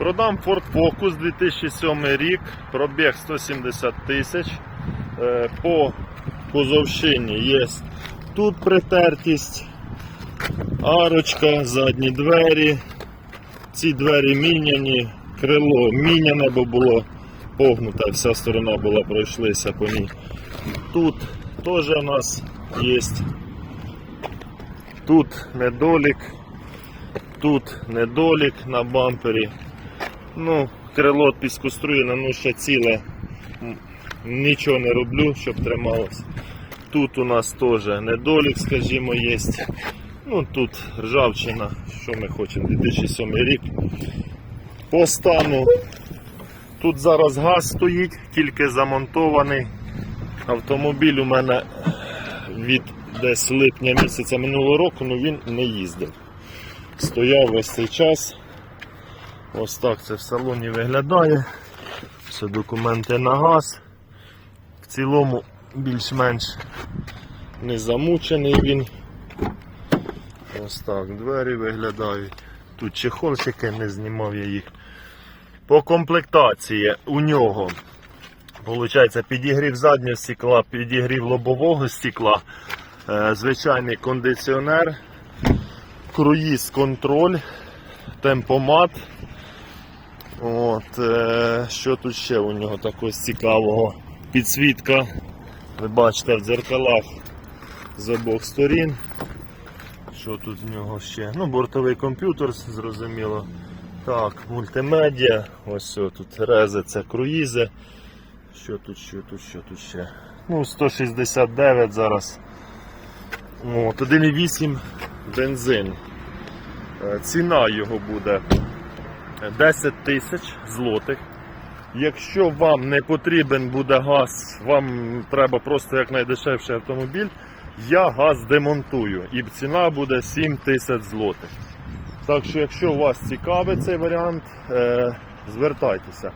Продам Ford Focus 2007 рік, пробіг 170 тисяч. Е, По кузовщині є тут притертість, арочка, задні двері. Ці двері міняні, крило міняне, бо було погнуте, вся сторона була пройшлися по ній. Тут теж у нас є. Тут недолік, тут недолік на бампері. Ну, крило піскоструєне, ну ще ціле. Нічого не роблю, щоб трималось. Тут у нас теж недолік, скажімо, є. Ну тут ржавчина, що ми хочемо, 2007 рік. По стану. Тут зараз газ стоїть, тільки замонтований. Автомобіль у мене від десь липня місяця минулого року, ну він не їздив. Стояв весь цей час. Ось так це в салоні виглядає. Все документи на газ. В цілому більш-менш не замучений він. Ось так двері виглядають. Тут чехольчики не знімав я їх. По комплектації у нього Получається, підігрів заднього стекла, підігрів лобового стекла, е, звичайний кондиціонер, круїз контроль, темпомат. От, е, що тут ще у нього такого цікавого? Підсвітка. Ви бачите в дзеркалах з обох сторін. Що тут в нього ще? Ну, бортовий комп'ютер, зрозуміло. Так, мультимедіа, ось о, тут рези, це круїзи. Що тут, що тут, що тут ще? Ну, 169 зараз. От, 1,8 бензин. Е, Ціна його буде 10 тисяч злотих. Якщо вам не потрібен буде газ, вам треба просто якнайдешевший автомобіль, я газ демонтую і ціна буде 7 тисяч злотих. Так що, якщо вас цікавить цей варіант, е, звертайтеся.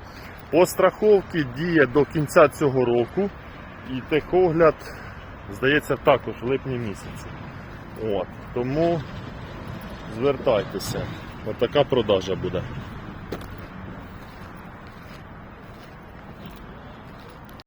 По страховці діє до кінця цього року і техогляд, здається, також в липні місяці. От, тому звертайтеся. Отака продажа буде.